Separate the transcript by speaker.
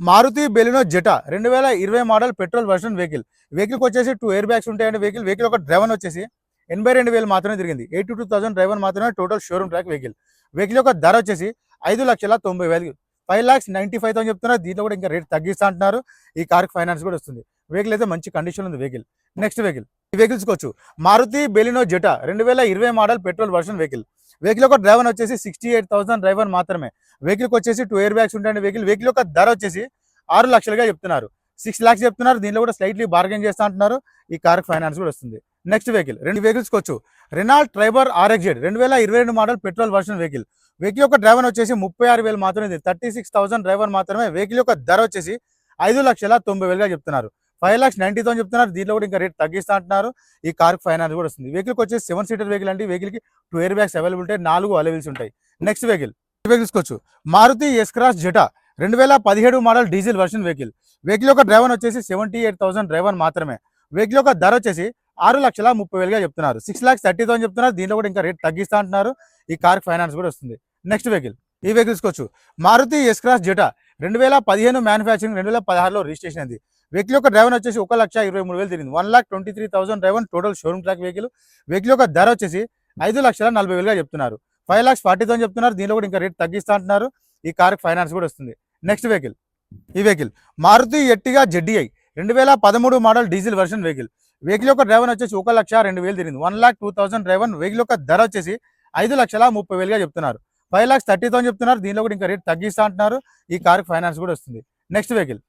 Speaker 1: Maruti Baleno Zeta రెండు వేల ఇరవై మోడల్ పెట్రోల్ వర్షన్ వెహికల్. వెహికల్కి వచ్చేసి టూ ఎయిర్ బ్యాగ్స్ ఉంటాయండి వెహికల్. వెహికల్ ఒక డ్రైవర్ వచ్చేసి ఎనభై రెండు వేలు మాత్రమే తిరిగింది. ఎయిటీ టూ థౌసండ్ డ్రైవర్ మాత్రమే total showroom track vehicle vehicle యొక్క ధర వచ్చేసి ఐదు లక్షల తొంభై వేలు. Five lakhs ninety five thousand చెప్తున్నారు. దీంట్లో కూడా ఇంకా రేట్ తగ్గిస్తా అంటున్నారు. ఈ కార్కి ఫైనాన్స్ కూడా వస్తుంది. వెహికల్ అయితే మంచి కండిషన్ ఉంది వెహికల్ నెక్స్ట్ వెహికల్ ఈ వెహికల్స్ వచ్చు. మారుతి బెలినో జెటా రెండు వేల ఇరవై model petrol version vehicle vehicle యొక్క డ్రైవర్ వచ్చేసి సిక్స్టీ ఎయిట్ థౌసండ్ డ్రైవర్ మాత్రమే వెహికల్కి వచ్చేసి టూ ఇయర్ బ్యాగ్స్ ఉంటాయండి. వెహికల్ వెహికల్ యొక్క ధర వచ్చేసి ఆరు లక్షలుగా చెప్తున్నారు. సిక్స్ లాక్స్ చెప్తున్నారు. దీనిలో కూడా స్లైట్లీ బార్గెన్ చేస్తా అంటున్నారు. ఈ కార్ ఫైనాన్స్ కూడా వస్తుంది. నెక్స్ట్ వెహికల్ రెండు వెహికల్స్ వచ్చు రెనాల్డ్ ట్రైబర్ ఆర్ఎక్జెడ్ రెండు వేల ఇరవై రెండు model petrol version vehicle vehicle యొక్క డ్రైవర్ వచ్చేసి ముప్పై ఆరు వేలు మాత్రమే థర్టీ సిక్స్ థౌసండ్ డ్రైవర్ మాత్రమే. వెహికల్ యొక్క ధర వచ్చేసి ఐదు లక్షల తొంభై వేలుగా చెప్తున్నారు. ఫైవ్ లాక్స్ నైన్టీ థౌసండ్ చెప్తున్నారు. దీంట్లో కూడా ఇంకా రేట్ తగ్గిస్తా అంటున్నారు. ఈ కార్ ఫైనాన్స్ కూడా వస్తుంది. వెహికల్కి వచ్చేసి సెవెన్ సీటర్ వెహికల్ అంటే వెహికల్కి టూ ఎయిర్ బ్యాగ్స్ అవైలబుల్ ఉంటాయి. నాలుగు అవైలబుల్స్ ఉంటాయి. నెక్స్ట్ వెహికల్ వెహికల్స్ వచ్చు మారుతి ఎస్క్రాస్ జెటా రెండు వేల పదిహేడు model diesel version vehicle vehicle యొక్క డ్రైవర్ వచ్చేసి సెవెంటీ ఎయిట్ థౌసండ్ డ్రైవర్ మాత్రమే. వెహికల్ యొక్క ధర వచ్చేసి ఆరు లక్షల ముప్పై వేలుగా చెప్తున్నారు. సిక్స్ లాక్స్ థర్టీ థౌసండ్ చెప్తున్నారు. దీంట్లో కూడా ఇంకా రేట్ తగ్గిస్తా అంటున్నారు. ఈ కార్ ఫైనాన్స్ కూడా వస్తుంది. నెక్స్ట్ వెహికల్ ఈ వెహికల్స్కి వచ్చు మారుతి ఎస్క్రాస్ జెటా రెండు వేల పదిహేను మ్యానుఫ్యాక్చరింగ్ రెండు వేల పదహారులో రిజిస్ట్రేషన్ అయింది. వెహికల్ యొక్క డ్రైవర్ వచ్చేసి ఒక లక్ష ఇరవై మూడు వేలు తిరిగింది. One lakh twenty three thousand driver total showroom track vehicle vehicle యొక్క ధర వచ్చేసి ఐదు లక్షల నలభై వేలుగా చెప్తున్నారు. ఫైవ్ లాక్స్ ఫార్టీ థౌసండ్ చెప్తున్నారు. దీనిలో కూడా ఇంకా రేట్ తగ్గిస్తా అంటున్నారు. ఈ కార్ ఫైనాన్స్ కూడా వస్తుంది. నెక్స్ట్ వెహికల్ ఈ వెహికల్ మారుతి ఎట్టిగా జెడ్డీఐ రెండు వేల పదమూడు model diesel version vehicle vehicle యొక్క డ్రైవర్ వచ్చేసి ఒక లక్ష రెండు వేలు తిరిగింది. One lakh two thousand driver vehicle యొక్క ధర వచ్చేసి ఐదు లక్షల ముప్పై వేలుగా చెప్తున్నారు. ఫైవ్ ల్యాక్స్ థర్టీ థౌసండ్ చెప్తున్నారు. దీనిలో కూడా ఇంకా రేట్ తగ్గిస్తా అంటున్నారు. ఈ కార్ ఫైనాన్స్ కూడా వస్తుంది. Next vehicle.